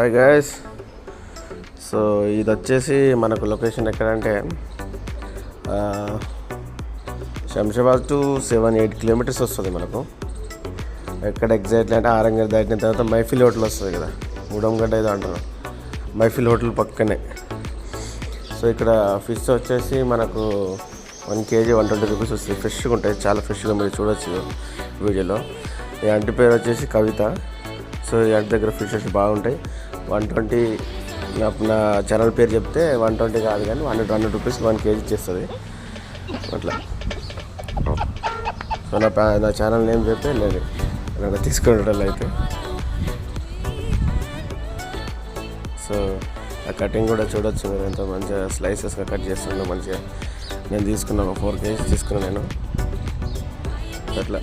Hi guys so ఇది వచ్చేసి మనకు లొకేషన్ ఎక్కడంటే Shamshabad to seven eight kilometres వస్తుంది మనకు. ఎక్కడ ఎగ్జాక్ట్లీ అంటే ఆరంగర్ దాటిన తర్వాత మైఫిల్ హోటల్ వస్తుంది కదా. ఉడంగడ్డ ఏదో అంటారు. మైఫిల్ హోటల్ పక్కనే. సో ఇక్కడ ఫిష్ వచ్చేసి మనకు one KG one twenty rupees వస్తుంది. ఫ్రెష్గా ఉంటాయి. చాలా ఫ్రెష్గా మీరు చూడొచ్చు వీడియోలో. ఈ అంటి పేరు వచ్చేసి కవిత. సో ఈ దగ్గర ఫీచర్స్ బాగుంటాయి. వన్ ట్వంటీ నా ఛానల్ పేరు చెప్తే వన్ ట్వంటీ కాదు కానీ hundred hundred rupees one KG చేస్తుంది అట్లా. సో నా నా ఛానల్ నేమ్ చెప్తే లేదు నన్ను తీసుకునేటోళ్ళు అయితే. సో ఆ కటింగ్ కూడా చూడొచ్చు మీరు ఎంత మంచిగా స్లైసెస్గా కట్ చేస్తుండో మంచిగా. నేను తీసుకున్నాను ఫోర్ కేజీస్ తీసుకున్నాను నేను. అట్లా.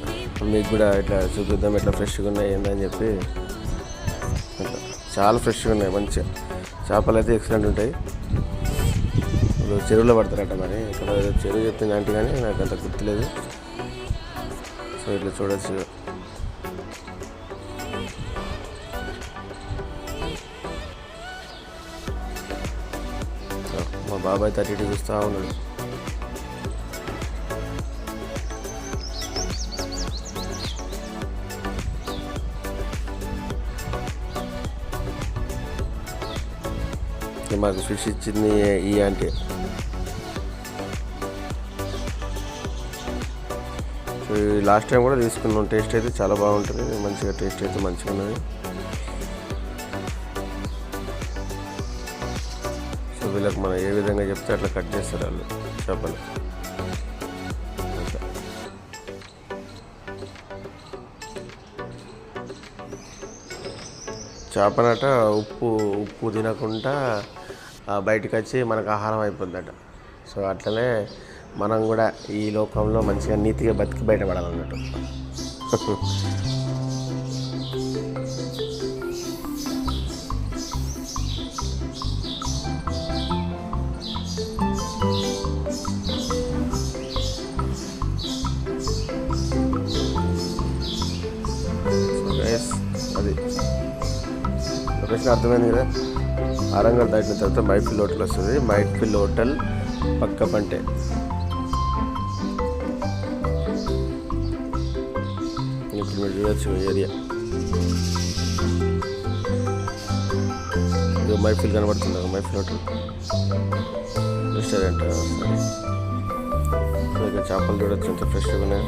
మీకు కూడా ఇట్లా చూపిద్దాం ఇట్లా ఫ్రెష్గా ఉన్నాయి ఏందని చెప్పి. చాలా ఫ్రెష్గా ఉన్నాయి మంచిగా. చేపలు అయితే ఎక్సలెంట్ ఉంటాయి. ఇప్పుడు చెరువులో పడతారట మరి. ఇక్కడ చెరువు చెప్పింది అంటే కానీ నాకు అంత గుర్తులేదు. సో ఇట్లా చూడొచ్చు. మా బాబాయ్ థర్టీ చూస్తూ ఉన్నాడు. మాకు ఫిష్ ఇచ్చింది ఈ ఆంటీ. సో ఈ లాస్ట్ టైం కూడా తీసుకున్నాం. టేస్ట్ అయితే చాలా బాగుంటుంది. మంచిగా టేస్ట్ అయితే మంచిగా ఉన్నది. సో వీళ్ళకి మనం ఏ విధంగా చెప్తే అట్లా కట్ చేస్తారు వాళ్ళు చేపలు. చేపనట ఉప్పు ఉప్పు తినకుండా బయటకు వచ్చి మనకు ఆహారం అయిపోద్దట. సో అట్లనే మనం కూడా ఈ లోకంలో మంచిగా నీతిగా బతికి బయటపడాలన్నట్టు. అది. లొకేషన్ అర్థమైంది కదా? ఆరంగల్ దాటిన తర్వాత మైఫిల్ హోటల్ వస్తుంది. మైఫిల్ హోటల్ పక్క పంటే. ఇప్పుడు మీరు చూడొచ్చు ఏరియా. ఇది మైఫిల్ కనబడుతుంది. మైఫిల్ హోటల్. రెస్టారెంట్. సో ఇక్కడ చేపలు చూడొచ్చు. ఎంత ఫ్రెష్గా ఉన్నాయి.